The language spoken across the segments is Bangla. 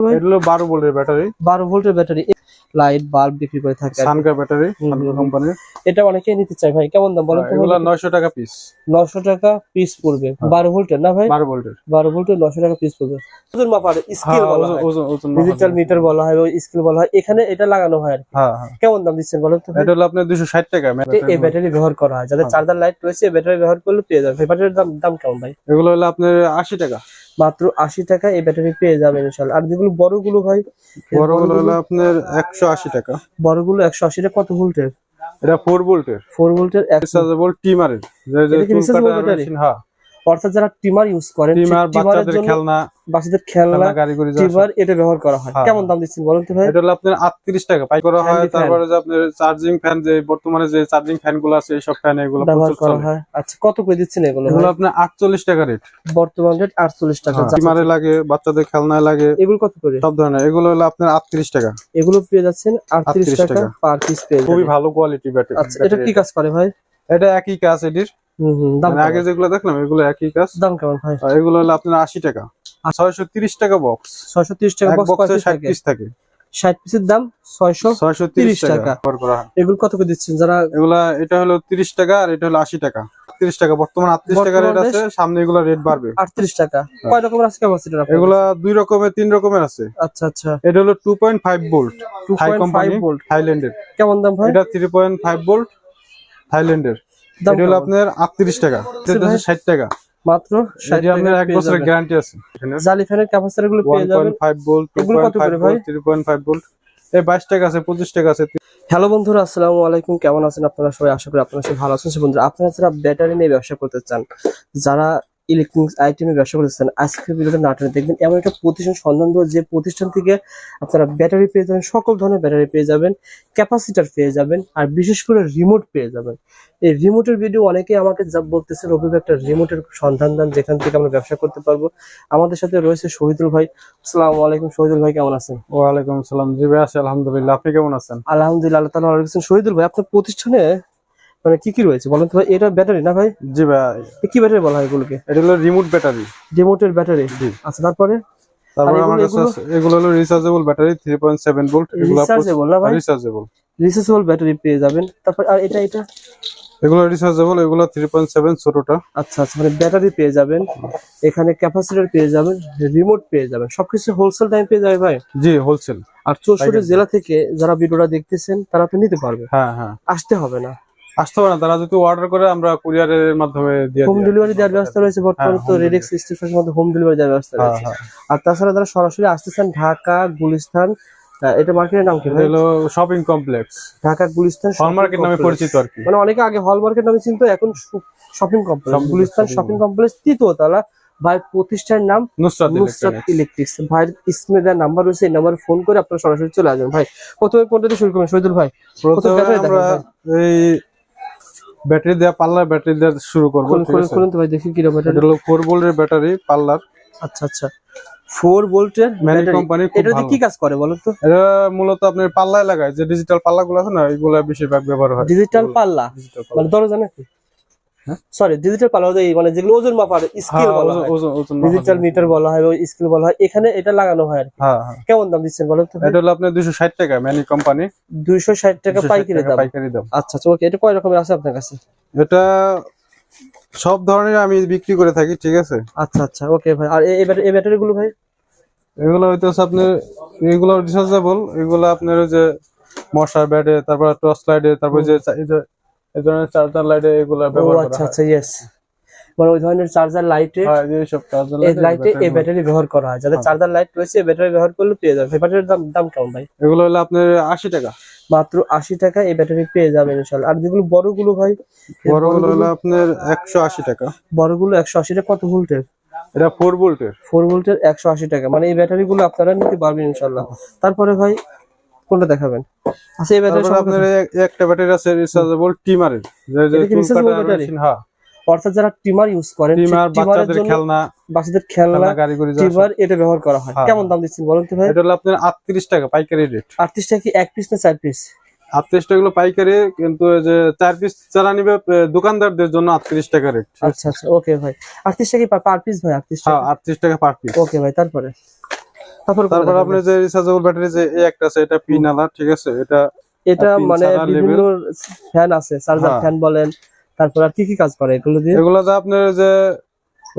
হলো বারো ভোল্টের ব্যাটারি। বারো ভোল্টের ব্যাটারি লাইট বাল্ব বিক্রি করে থাকে আর সানকার ব্যাটারি। কোম্পানির এটা অনেকেই নিতে চায় ভাই কেমন দাম বলেন তো? এগুলো নয়শো টাকা পিস নশো টাকা পিস পড়বে। হ্যাঁ। বারো ভোল্টের না ভাই? বারো ভোল্টের। বারো ভোল্টের নশো টাকা পিস পড়বে। ওজন মাপার স্কেল হ্যাঁ বলা হয়। ডিজিটাল মিটার বলা হয় ওই স্কেল বলা হয়। এখানে এটা লাগানো হয় আর। হ্যাঁ হ্যাঁ। কেমন দাম দিচ্ছেন বলেন তো এটা হলো আপনার দুশো ষাট টাকা এই ব্যাটারি ব্যবহার করা হয়। যাদের হ্যাঁ। চার্জার লাইট রয়েছে এই ব্যাটারি ব্যবহার করলে পেয়ে যাবে। ব্যাটারির দাম দাম কেমন ভাই? এগুলো হলো আপনার আশি টাকা। মাত্র আশি টাকা এই ব্যাটারি পেয়ে যাবেন ইনশাল্লাহ আর যেগুলো বড়গুলো হয় বড় বড়গুলো হলো আপনার একশো আশি টাকা। বড়গুলো একশো আশি টাকা কত ভোল্টের? এটা ফোর ভোল্টের ফোর ভোল্টের টিমারের হ্যাঁ। অর্থাৎ যারা টিমার ইউজ করেন টিমারের বাচ্চাদের জন্য খেলনা বাচ্চাদের খেলনা খেলনা গাড়ি করে যাওয়া টিমার এটা ব্যবহার করা হয়। হ্যাঁ, কেমন হ্যাঁ। দাম দিচ্ছেন বলুন তো ভাই? এটা হলো আপনার আটত্রিশ টাকা। পাই করা হয় তারপরে যে আপনার চার্জিং ফ্যান যে বর্তমানে যে চার্জিং ফ্যানগুলো আছে এইসব ফ্যান এগুলো ব্যবহার করা হয়। আচ্ছা কত করে দিচ্ছেন এগুলো এগুলো আপনার আটচল্লিশ টাকা রেট বর্তমান রেট আটচল্লিশ টাকা। যা- টিমারে লাগে বাচ্চাদের খেলনায় লাগে এগুলো কত করে? সব ধরনের। এগুলো হলো আপনার আটত্রিশ টাকা। এগুলো পেয়ে যাচ্ছেন আটত্রিশ 38 টাকা। পার পিস পেয়ে খুবই ভালো কোয়ালিটি ব্যাটারি আচ্ছা এটা কি কাজ করে ভাই? এটা একই কাজ এটির। আগে যেগুলো দেখলাম এগুলো একই কাজ। দাম কেমন ভাই? এগুলো হলো আপনার আশি টাকা। ছয়শো তিরিশ টাকা বক্স ছয়শো তিরিশ টাকা বক্স ষাট পিস থাকে। ষাট পিসের দাম ছয়শো ছয়শো তিরিশ টাকা এগুলো কত করে দিচ্ছেন? যারা এগুলা এটা হলো তিরিশ টাকা আর এটা হলো আশি টাকা। তিরিশ টাকা বর্তমান আটত্রিশ টাকা রেট আছে সামনে এগুলা রেট বাড়বে। আটত্রিশ টাকা। কয় রকমের আছে ক্যাপাসিটার এগুলা দুই রকমের তিন রকমের আছে। আচ্ছা আচ্ছা। এটা হলো two point five volt two Thai company volt থাইল্যান্ডের কেমন দাম ভাই? এটা থ্রি পয়েন্ট ফাইভ ভোল্ট থাইল্যান্ডের এটা হলো আপনার আটত্রিশ টাকা এটা ভাই? ষাট টাকা। মাত্র ষাট এটা আপনার টাকা এক বছরের গ্যারান্টি আছে। জালি ফ্যানের ক্যাপাসিটরগুলো পেয়ে যাবেন। পয়েন্ট ফাইভ ভোল্ট টু এগুলো পয়েন্ট কত ফাইভ করে ভাই? Volt three point five volt এই বাইশ টাকা আছে টাকা আছে হ্যালো বন্ধুরা আসসালামু আলাইকুম। কেমন আছেন আপনারা সবাই? আশা করি আপনারা সবাই ভালো আছেন। বন্ধুরা আপনারা যারা ব্যাটারি নিয়ে ব্যবসা করতে চান যারা ইলেকট্রনিক্স আইটেমের ব্যবসা করতে চান আজকের ভিডিওটা নাটনে দেখবেন। এমন একটা প্রতিষ্ঠান সন্ধান দেবো যে প্রতিষ্ঠান থেকে আপনারা ব্যাটারি পেয়ে যাবেন সকল ধরনের ব্যাটারি পেয়ে যাবেন ক্যাপাসিটার পেয়ে যাবেন আর বিশেষ করে রিমোট পেয়ে যাবেন। এই রিমোটের ভিডিও অনেকেই আমাকে যা বলতেছে রবি ভাই একটা রিমোটের সন্ধান দেন যেখান থেকে আমরা ব্যবসা করতে পারব। আমাদের সাথে রয়েছে শহীদুল ভাই। আসসালামু আলাইকুম শহীদুল ভাই কেমন আছেন? ওয়ালাইকুম আসসালাম। জি ভাই আছি আলহামদুলিল্লাহ। আপনি কেমন আছেন? আলহামদুলিল্লাহ আল্লাহ তালা শহীদুল ভাই আপনার প্রতিষ্ঠানে মানে কি কি রয়েছে বলেন তো ভাই? এটা ব্যাটারি না ভাই? জি ভাই। কি ব্যাটারি বলা হয় এগুলোকে? এটা হলো রিমোট ব্যাটারি রিমোটের ব্যাটারি। জি। আচ্ছা তারপরে? তারপরে আমার কাছে এগুলো? হলো rechargeable battery three point seven volt এগুলো রিচার্জেবল না ভাই? রিচার্জেবল রিচার্জেবল ব্যাটারি পেয়ে যাবেন। তারপর আর এটা এটা? এগুলো রিচার্জেবল এগুলো থ্রি পয়েন্ট সেভেন ছোটটা। আচ্ছা আচ্ছা মানে ব্যাটারি পেয়ে যাবেন। এখানে ক্যাপাসিটর পেয়ে যাবেন রিমোট পেয়ে যাবেন। সবকিছু হোলসেল টাইম পেয়ে যাবে ভাই? জি হোলসেল আর চৌষট্টি জেলা থেকে যারা ভিডিওটা দেখতেছেন তারা তো নিতে পারবে। হ্যাঁ হ্যাঁ। আসতে হবে না। আসতে পারে না তারা যদি অর্ডার করে আমরা কুরিয়ারের মাধ্যমে দিয়ে হোম ডেলিভারি দেওয়ার ব্যবস্থা রয়েছে বর্তমানে হ্যাঁ, তো home রেডেক্স স্টেশনের মধ্যে হোম ডেলিভারি দেওয়ার ব্যবস্থা হ্যাঁ রয়েছে। হ্যাঁ আর তাছাড়া যারা সরাসরি আসতেছেন ঢাকা গুলিস্তান এটা মার্কেটের নাম কি হলো শপিং কমপ্লেক্স ঢাকা গুলিস্তান হল মার্কেট নামে পরিচিত আর কি। মানে অনেকে আগে হল মার্কেট নামে চিনতো এখন shopping complex Gulistan shopping complex তৃতীয় তলা ভাই প্রতিষ্ঠানের নাম নুসরাত ইলেকট্রিক্স ভাইয়ের স্ক্রিনে দেওয়ার নাম্বার রয়েছে এই নাম্বারে ফোন করে আপনারা সরাসরি চলে আসবেন ভাই। প্রথমে কোনটা দিয়ে শুরু করবেন? শহীদুল ভাই প্রথমে আমরা এই ব্যাটারি দেওয়া পাল্লার ব্যাটারি দেওয়া শুরু করব খুলুন তো ভাই দেখি কীরকম ব্যাটারি। হলো ফোর ভোল্টের ব্যাটারি পাল্লার। আচ্ছা আচ্ছা। ফোর ভোল্টের ম্যানি কোম্পানি এটা কি কাজ করে বলো তো? এটা মূলত আপনার পাল্লায় লাগায় যে ডিজিটাল পাল্লা গুলো আছে না এগুলো বেশিরভাগ ব্যবহার হয়। ডিজিটাল পাল্লা। মানে দরজা নাকি? সরি ডিজিটাল ওই মানে যেগুলো ওজন মাপার স্কেল বলা হয়। ডিজিটাল মিটার বলা হয় ওই স্কেল বলা হয়। এখানে এটা লাগানো হয় আর। হ্যাঁ হ্যাঁ। কেমন দাম দিচ্ছেন বলেন তো এটা হলো আপনার দুশো ষাট টাকা ম্যানি কোম্পানি দুইশো ষাট টাকা পাইকারি দাম। পাইকারি দাম। আচ্ছা আচ্ছা ওকে এটা কয় রকমের আছে আপনার কাছে? এটা সব ধরনের আমি বিক্রি করে থাকি ঠিক আছে? আচ্ছা আচ্ছা ওকে ভাই। আর এই- ব্যাটারি গুলো ভাই? এগুলো হইতেছে আপনার এগুলো রিচার্জেবল এগুলো আপনার ওই যে মশার ব্যাটে তারপর টর্চ লাইটে তারপর যে এই ধরনের চার্জার লাইটে এগুলো ব্যবহার করা আচ্ছা আচ্ছা ইয়েস মানে ওই ধরনের চার্জার লাইটে হ্যাঁ, যে সব চার্জার এই লাইটে এই ব্যাটারি ব্যবহার করা হয়। যাদের হ্যাঁ। চার্জার লাইট রয়েছে ব্যাটারি ব্যবহার করলে পেয়ে যাবে। ব্যাটারির দাম দাম কেমন ভাই? এগুলো হলো আপনার আশি টাকা। মাত্র আশি টাকা এই ব্যাটারি পেয়ে যাবেন ইনশাল্লাহ। আর যেগুলো বড়গুলো ভাই বড়গুলো হলো আপনার একশো আশি টাকা। বড়গুলো একশো আশি টাকা কত ভোল্টের? এটা ফোর ভোল্টের ফোর ভোল্টের একশো আশি টাকা। মানে এই ব্যাটারি গুলো আপনারা নিতে পারবেন ইনশাল্লাহ। তারপরে ভাই কোনটা দেখাবেন? আচ্ছা এই ব্যাটারি আপনার একটা ব্যাটারি আছে রিচার্জেবল টিমারের হ্যাঁ। অর্থাৎ যারা টিমার ইউজ করেন টিমার টিমারের জন্য খেলনা বাচ্চাদের খেলনা টিমার এটা ব্যবহার করা হয়। হ্যাঁ, কেমন দাম দিচ্ছেন বলেন তো ভাই? এটা হলো আপনার আটত্রিশ টাকা পাইকারি রেট আটত্রিশ টাকা কি এক পিস না চার পিস আটত্রিশ টাকা গুলো পাইকারি কিন্তু যে চার পিস যারা নিবে দোকানদারদের জন্য আটত্রিশ টাকা রেট আচ্ছা আচ্ছা ওকে ভাই। আটত্রিশ টাকা পার পিস ভাই আটত্রিশ হ্যাঁ টাকা? আটত্রিশ টাকা পার পিস ওকে ভাই তারপরে? তারপর? আপনার যে রিচার্জেবল ব্যাটারি যে এই একটা আছে এটা পিন আলা ঠিক আছে? এটা এটা মানে বিভিন্ন ফ্যান আছে চার্জার। ফ্যান বলেন তারপর আর কি কি কাজ করে এগুলো দিয়ে? এগুলো যে আপনার যে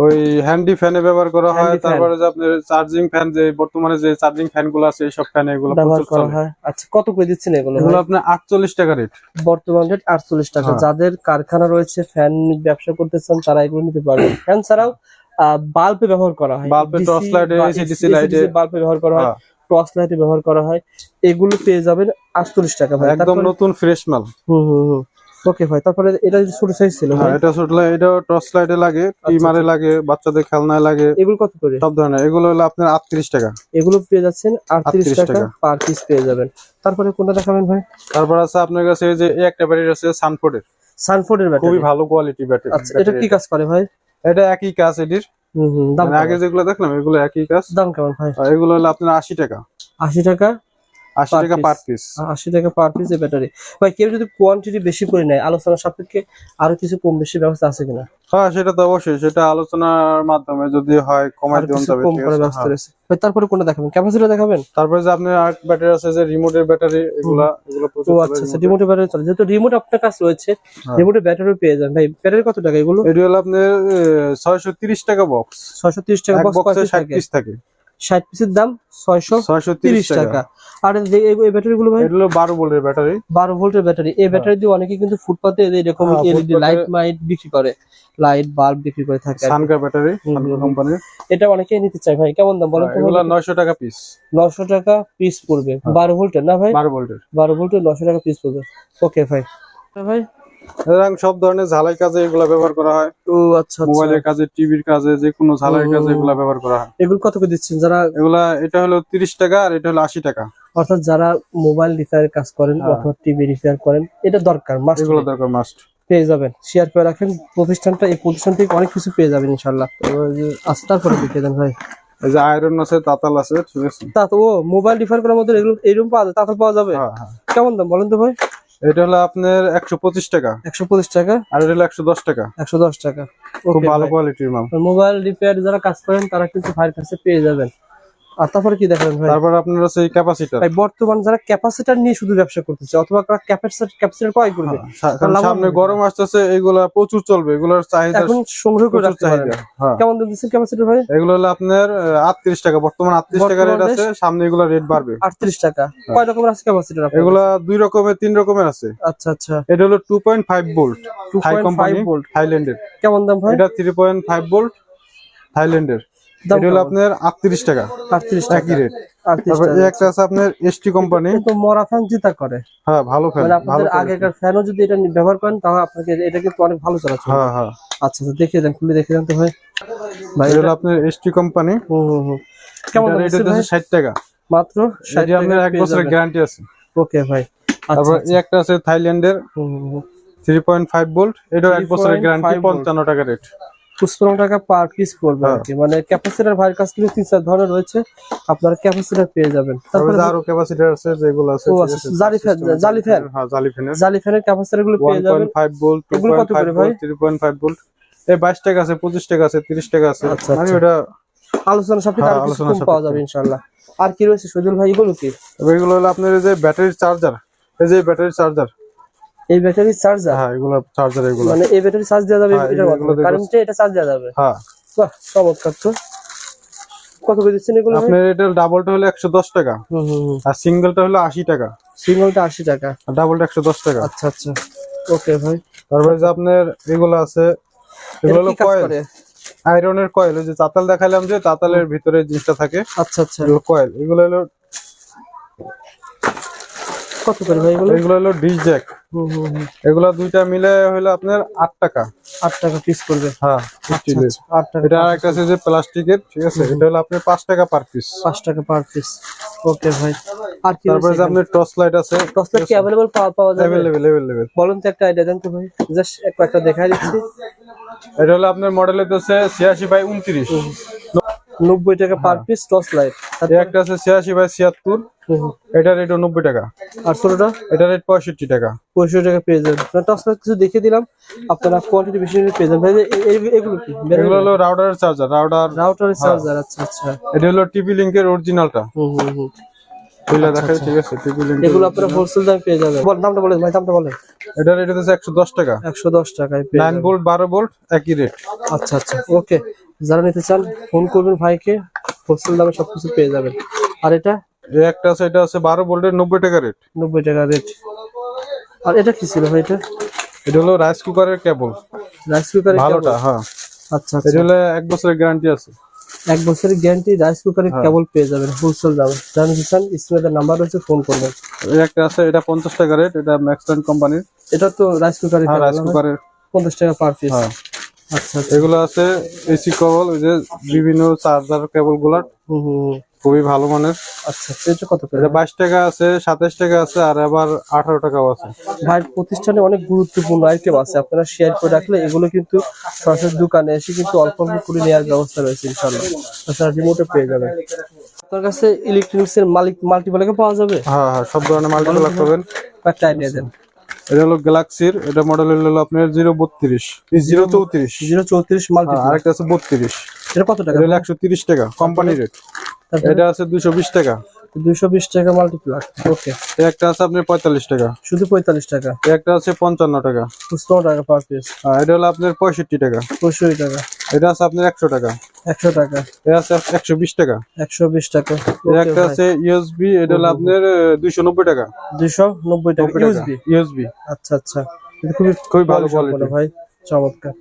ওই হ্যান্ডি ফ্যানে ব্যবহার করা হয় তারপরে যে আপনার চার্জিং ফ্যান যে বর্তমানে যে চার্জিং ফ্যানগুলো আছে এইসব ফ্যান এগুলো ব্যবহার করা হয়। আচ্ছা কত করে দিচ্ছেন এগুলো এগুলো আপনার আটচল্লিশ টাকা রেট বর্তমান রেট আটচল্লিশ টাকা। হ্যাঁ। যাদের কারখানা রয়েছে ফ্যান ব্যবসা করতেছেন তারা এগুলো নিতে পারবেন। ফ্যান ছাড়াও বাল্বে ব্যবহার করা হয়। Bulb এ, torch light এ, ACDC বাল্বে ব্যবহার করা হয় হ্যাঁ, টর্চ লাইটে ব্যবহার করা হয়। এগুলো পেয়ে যাবেন আটচল্লিশ টাকা ভাই। একদম নতুন ফ্রেশ মাল। হুম হুম হুম। ওকে ভাই তারপরে এটা ছোট সাইজ ছিল হ্যাঁ এটা ছোট লাইট এটা টর্চ লাইটে লাগে আচ্ছা, টিমারে লাগে বাচ্চাদের খেলনায় লাগে এগুলো কত করে? সব ধরনের। এগুলো হলো আপনার আটত্রিশ টাকা। এগুলো পেয়ে যাচ্ছেন আটত্রিশ 38 টাকা। পার পিস পেয়ে যাবেন। তারপরে কোনটা দেখাবেন ভাই? তারপর আছে আপনার কাছে এই যে এই একটা ব্যাটারি আছে সানফোর্ডের সানফোর্ডের ব্যাটারি খুবই ভালো কোয়ালিটি ব্যাটারি আচ্ছা এটা কি কাজ করে ভাই? এটা একই কাজ এটির। হুম হুম মানে আগে যেগুলো দেখলাম এগুলো একই কাজ। দাম কেমন ভাই? এগুলো হলো আপনার আশি টাকা। আশি টাকা? আশি টাকা পার পিস আশি টাকা পার পিস এই ব্যাটারি ভাই কেউ যদি কোয়ান্টিটি বেশি করে নেয় আলোচনা সাপেক্ষে আরও কিছু কম বেশি ব্যবস্থা আছে কিনা? হ্যাঁ সেটা তো অবশ্যই। সেটা আলোচনার মাধ্যমে যদি হয় দিতে কিছু হবে কম করার? ব্যবস্থা হ্যাঁ। রয়েছে। ভাই তারপরে কোনটা দেখাবেন? ক্যাপাসিটি দেখাবেন? তারপরে যে আপনার আর ব্যাটারি আছে যে রিমোটের ব্যাটারি এগুলা এগুলো প্রচুর আচ্ছা আচ্ছা রিমোটের ব্যাটারি চলে। যেহেতু রিমোট আপনার কাছে রয়েছে। রিমোটের ব্যাটারি পেয়ে যান ভাই ব্যাটারি কত টাকা এগুলো? এটি হলো আপনার ছয়শো তিরিশ টাকা বক্স ছয়শো তিরিশ টাকা এক বক্স বক্সে কয় ষাট থাকে পিস থাকে। ষাট পিসের দাম ছয়শো ছয়শো তিরিশ টাকা। আর যে- এই ব্যাটারি গুলো ভাই? এটা হলো বারো ভোল্টের ব্যাটারি বারো ভোল্টের ব্যাটারি এই ব্যাটারি দিয়ে অনেকে কিন্তু ফুটপাতে এরকম এলইডি লাইট মাইট বিক্রি করে। লাইট বাল্ব বিক্রি করে থাকে। আর কি। সানকার ব্যাটারি কোম্পানির এটা অনেকে নিতে চায় ভাই। কেমন দাম বলেন তো এগুলো নয়শো টাকা পিস নশো টাকা পিস পড়বে। হ্যাঁ। বারো ভোল্টের না ভাই? বারো ভোল্টের। বারো ভোল্টের নশো টাকা পিস পড়বে। ওকে ভাই। ভাই এবং সব ধরনের ঝালাই কাজে এগুলা ব্যবহার করা হয়। ও আচ্ছা আচ্ছা। মোবাইলের কাজে টিভির কাজে যে কোনো ঝালাই। কাজে এগুলা ব্যবহার করা হয়। এগুলো কত করে দিচ্ছেন? যারা এগুলা এটা হলো তিরিশ টাকা আর এটা হলো আশি টাকা। অর্থাৎ যারা মোবাইল রিপেয়ার কাজ করেন হ্যাঁ। অথবা টিভি রিপেয়ার করেন এটা দরকার মাস্ট এগুলো দরকার মাস্ট পেয়ে যাবেন। শেয়ার করে রাখেন প্রতিষ্ঠানটা এই প্রতিষ্ঠান থেকে অনেক কিছু পেয়ে যাবেন ইনশাল্লাহ আচ্ছা তারপরে দেখিয়ে দেন ভাই। যে আয়রন আছে তাতাল আছে ঠিক আছে? তা মোবাইল রিপেয়ার করার মধ্যে এগুলো এইরকম পাওয়া যায় তাতে পাওয়া যাবে? হ্যাঁ হ্যাঁ। কেমন দাম বলেন তো ভাই? এটা হলো আপনার একশো পঁচিশ টাকা। একশো পঁচিশ টাকা। আর এটা হলো একশো দশ টাকা। একশো দশ টাকা। খুব ভালো কোয়ালিটির মাল। মোবাইল রিপেয়ার যারা কাজ করেন তারা কিন্তু ভাইয়ের কাছে পেয়ে যাবেন। আর তারপরে কি ভাই? তারপর আপনার আছে ক্যাপাসিটার ভাই বর্তমান যারা ক্যাপাসিটার নিয়ে শুধু ব্যবসা করতেছে অথবা ক্যাপাসিটার ক্যাপাসিটার ক্রয় করবে লাভবান সামনে গরম আসতেছে এগুলা প্রচুর চলবে এগুলোর চাহিদা এখন সংগ্রহ করে রাখতে পারেন। চাহিদা হ্যাঁ। কেমন দাম দিচ্ছেন ক্যাপাসিটার ভাই? এগুলো হলো আপনার আটত্রিশ টাকা বর্তমান টাকা রেট আছে সামনে এগুলো রেট বাড়বে। আটত্রিশ টাকা। কয় রকমের আছে ক্যাপাসিটার এগুলা দুই রকমের তিন রকমের আছে। আচ্ছা আচ্ছা। এটা হলো two point five volt Thai 2.5 company থাইল্যান্ডের কেমন দাম ভাই? এটা ভোল্ট থাইল্যান্ডের এটা হলো আপনার আটত্রিশ টাকা। আটত্রিশ টাকা। একই রেট একটা আছে আপনার এসটি কোম্পানি কিন্তু মরা ফ্যান জিতা করে। হ্যাঁ ভালো ফ্যান মানে ভালো আপনাদের আগেকার ফ্যানও যদি এটা ব্যবহার করেন তাহলে আপনাকে এটা কিন্তু অনেক ভালো চালাচ্ছে হ্যাঁ হ্যাঁ। আচ্ছা আচ্ছা দেখিয়ে দেন খুলে দেখিয়ে দেন তো ভাই। ভাই এটা হলো আপনার এসটি কোম্পানি হুম হুম কেমন ষাট টাকা। মাত্র আপনার এক বছরের গ্যারান্টি আছে। ওকে ভাই। আচ্ছা তারপর এই একটা আছে থাইল্যান্ডের। হুম, হুম, হুম। থ্রি পয়েন্ট ফাইভ ভোল্ট এটাও এক বছরের 3.5 গ্যারান্টি volt। পঞ্চান্ন টাকা রেট টাকা পার পিস পড়বে হ্যাঁ। মানে ক্যাপাসিটার ভাইয়ের কাছ থেকে তিন চার ধরনের রয়েছে। আপনারা ক্যাপাসিটার পেয়ে যাবেন। তারপরে আরও ক্যাপাসিটার আছে যেগুলো আছে আচ্ছা, জালি fan। হ্যাঁ জালি ফ্যানের। জালি ফ্যানের ক্যাপাসিটারগুলো পেয়ে যাবেন। ভোল্ট? ভোল্ট ভোল্ট এই টাকা আছে পঁচিশ টাকা আছে তিরিশ টাকা আছে। আচ্ছা, মানে আচ্ছা। ওটা আলোচনা সাপেক্ষে হ্যাঁ, আরও কিছু কম পাওয়া যাবে আর কি রয়েছে সজল ভাই এগুলো কি? এগুলো হলো আপনার এই যে ব্যাটারির চার্জার এই যে ব্যাটারি চার্জার এই ব্যাটারি চার্জার হ্যাঁ এগুলো চার্জার এগুলো। মানে এই ব্যাটারি চার্জ দেওয়া যাবে হ্যাঁ, দিয়ে কারেন্টে এটা চার্জ দেওয়া যাবে। হ্যাঁ। বাহ চমৎকার তো। কত করে দিচ্ছেন এগুলো? আপনার এটা ডাবলটা হলো একশো দশ টাকা। হুম হুম আর সিঙ্গেলটা হলো আশি টাকা। সিঙ্গেলটা আশি টাকা। আর ডাবলটা একশো দশ টাকা। আচ্ছা আচ্ছা। ওকে ভাই। তারপরে যে আপনার এগুলো আছে। এগুলো হলো কয়েল আয়রনের কয়েল ওই যে তাতাল দেখালাম যে তাতালের ভিতরে জিনিসটা থাকে। আচ্ছা আচ্ছা। এগুলো কয়েল এগুলো হলো কত করে ভাই এগুলো? এগুলো হলো ডিশ জ্যাক এগুলো দুইটা মিলে হলো আপনার আট টাকা। আট টাকা পিস করবে। হ্যাঁ আচ্ছা, টাকা এটা আর একটা আছে যে প্লাস্টিকের ঠিক আছে? এটা হলো আপনার পাঁচ টাকা পার পিস পাঁচ টাকা পার পিস ওকে ভাই। আর কি তারপরে যে আপনার টর্চ লাইট আছে টসলেট কি অ্যাভেলেবল পাওয়া যাবে? অ্যাভেলেবেল অ্যাভেলেবেল বলুন তো একটা আইডিয়া দেন তো ভাই। জাস্ট একটা দেখাই দিচ্ছি। এটা হলো আপনার মডেলের আছে ছিয়াশি বাই উনত্রিশ। নব্বই টাকা পার পিস টস লাইট আর একটা আছে ছিয়াশি বাই ছিয়াত্তর। এটা রেট নব্বই টাকা। আর ষোলোটা এটা রেট পঁয়ষট্টি টাকা। পঁয়ষট্টি টাকা পেয়ে যাবেন। টস লাইট কিছু দেখিয়ে দিলাম। আপনারা কোয়ালিটি বেশি নিয়ে পেয়ে যাবেন। এগুলো কি? এগুলো হলো রাউটারের চার্জার রাউটার রাউটারের চার্জার আচ্ছা আচ্ছা। এটা হলো টিপি লিঙ্কের অরিজিনালটা হুম হুম হুম। বুঝলে দেখাই ঠিক আছে এগুলো আপনারা হোলসেল দামে পেয়ে যাবেন। বল দামটা বলেন ভাই দামটা বলেন। এটা রেট হচ্ছে একশো দশ টাকা। একশো দশ টাকায় ভোল্ট ভোল্ট একই রেট আচ্ছা আচ্ছা ওকে। যারা নিতে চান ফোন করবেন ভাইকে হোলসেল দামে সবকিছু পেয়ে যাবেন। আর এটা? একটা আছে এটা আছে বারো ভোল্টের নব্বই টাকা রেট নব্বই টাকা রেট আর এটা কি ছিল ভাই এটা? এটা হলো রাইস কুকারের কেবল রাইস কুকারের ভালোটা হ্যাঁ। আচ্ছা এটা আচ্ছা হলো এক বছরের গ্যারান্টি আছে। এক বছরের গ্যারান্টি রাইস কুকারের হ্যাঁ। কেবল পেয়ে যাবেন হোলসেল দামে নিতে চান স্ক্রিনে নাম্বার রয়েছে ফোন করবেন। একটা আছে এটা পঞ্চাশ টাকা রেট এটা ম্যাক্সল্যান্ড কোম্পানির এটা তো রাইস কুকারে রাইস কুকারের পঞ্চাশ টাকা পার পিস হ্যাঁ। আচ্ছা আচ্ছা। এগুলো আছে এসি কেবল ওই যে বিভিন্ন চার্জার কেবলগুলা হুম হুম হুম। খুবই ভালো মানের। আচ্ছা আচ্ছা, এটা কত এটা বাইশ টাকা আছে সাতাশ টাকা আছে আর আবার আঠারো টাকাও আছে। ভাই প্রতিষ্ঠানে অনেক গুরুত্বপূর্ণ আইটেম আছে আপনারা শেয়ার করে রাখলে এগুলো কিন্তু সরাসরি দোকানে এসে কিন্তু অল্প অল্প করে নেওয়ার ব্যবস্থা রয়েছে ইনশাল্লাহ তাছাড়া রিমোটে পেয়ে যাবেন। আপনার কাছে ইলেকট্রনিক্স এর মালিক মাল্টিপ্লাকে পাওয়া যাবে? হ্যাঁ হ্যাঁ সব ধরনের মাল্টিপ্লাক পাবেন একটা আইডিয়া দেন এটা হলো গ্যালাক্সির এটা মডেল হলো আপনার জিরো বত্রিশ জিরো চৌত্রিশ। জিরো চৌত্রিশ মাল্টি হ্যাঁ, আরেকটা আছে বত্রিশ। এটা কত টাকা? এটা হলো একশো তিরিশ টাকা কোম্পানি রেট এটা আছে দুশো বিশ টাকা। দুইশো বিশ টাকা মাল্টিপ্লাক ওকে একটা আছে আপনার পঁয়তাল্লিশ টাকা। শুধু পঁয়তাল্লিশ টাকা? একটা আছে পঞ্চান্ন টাকা। পনেরো টাকা পার পিস আর এটা হলো আপনার পঁয়ষট্টি টাকা। পঁয়ষট্টি টাকা। এটা আছে আপনার একশো টাকা। একশো টাকা। এটা আছে একশো বিশ টাকা। একশো বিশ টাকা। একটা আছে ইউএসবি এটা হলো আপনার দুইশো নব্বই টাকা। দুইশো নব্বই টাকা। ইউএসবি ইউএসবি আচ্ছা আচ্ছা। খুবই খুবই ভালো কোয়ালিটি ভাই। চমৎকার।